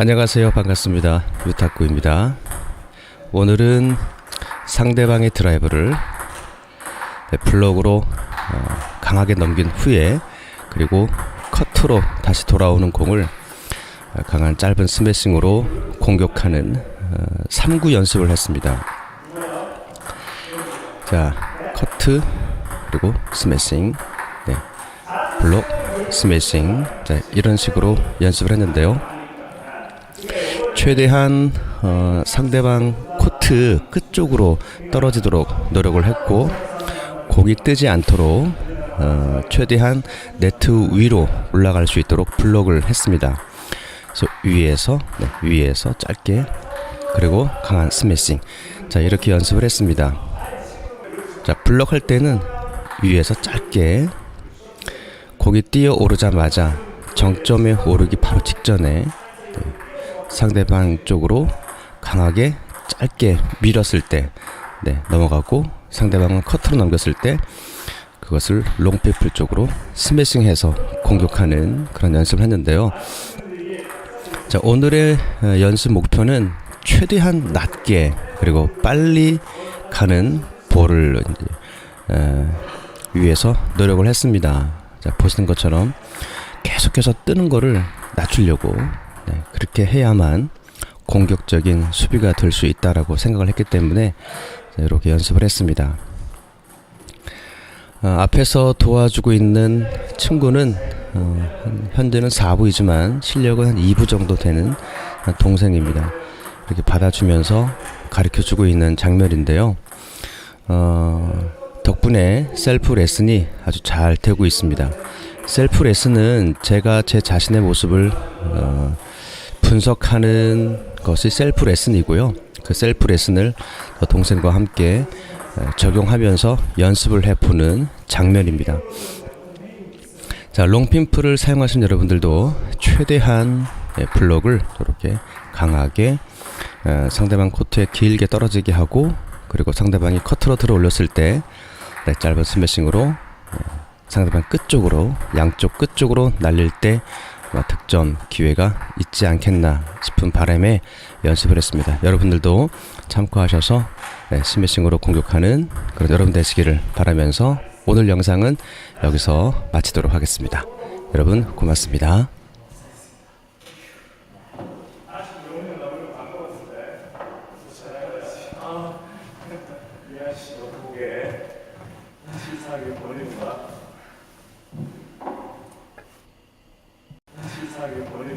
안녕하세요. 반갑습니다. 유탁구입니다. 오늘은 상대방의 드라이브를 네, 블록으로 어, 강하게 넘긴 후에 그리고 커트로 다시 돌아오는 공을 어, 강한 짧은 스매싱으로 공격하는 어, 3구 연습을 했습니다. 자, 커트 그리고 스매싱, 네, 블록, 스매싱, 자, 이런 식으로 연습을 했는데요. 최대한 어, 상대방 코트 끝쪽으로 떨어지도록 노력을 했고 공이 뜨지 않도록 어, 최대한 네트 위로 올라갈 수 있도록 블록을 했습니다. 그래서 위에서 네, 위에서 짧게 그리고 강한 스매싱 자 이렇게 연습을 했습니다. 자 블록 할 때는 위에서 짧게 공이 뛰어 오르자마자 정점에 오르기 바로 직전에 네, 상대방 쪽으로 강하게 짧게 밀었을 때 네, 넘어가고 상대방은 커트로 넘겼을 때 그것을 롱피플 쪽으로 스매싱해서 공격하는 그런 연습을 했는데요. 자, 오늘의 어, 연습 목표는 최대한 낮게 그리고 빨리 가는 볼을 에, 위해서 노력을 했습니다. 자, 보시는 것처럼 계속해서 뜨는 거를 낮추려고 네, 그렇게 해야만 공격적인 수비가 될 수 있다라고 생각을 했기 때문에 자, 이렇게 연습을 했습니다. 어, 앞에서 도와주고 있는 친구는 어, 한- 현재는 4부이지만 실력은 한 2부 정도 되는 한 동생입니다. 이렇게 받아주면서 가르쳐주고 있는 장면인데요. 어, 덕분에 셀프 레슨이 아주 잘 되고 있습니다. 셀프 레슨은 제가 제 자신의 모습을 어, 분석하는 것이 셀프 레슨이고요. 그 셀프 레슨을 어, 동생과 함께 어, 적용하면서 연습을 해보는 장면입니다. 자, 롱핀프를 사용하신 여러분들도 최대한 예, 블록을 이렇게 강하게 어, 상대방 코트에 길게 떨어지게 하고 그리고 상대방이 커트로 들어 올렸을 때 네, 짧은 스매싱으로 어, 상대방 끝쪽으로 양쪽 끝쪽으로 날릴 때 득점 기회가 있지 않겠나 싶은 바람에 연습을 했습니다. 여러분들도 참고하셔서 네, 스매싱으로 공격하는 그런 여러분 되시기를 바라면서 오늘 영상은 여기서 마치도록 하겠습니다. 여러분 고맙습니다. 실사하게 버리는 作業という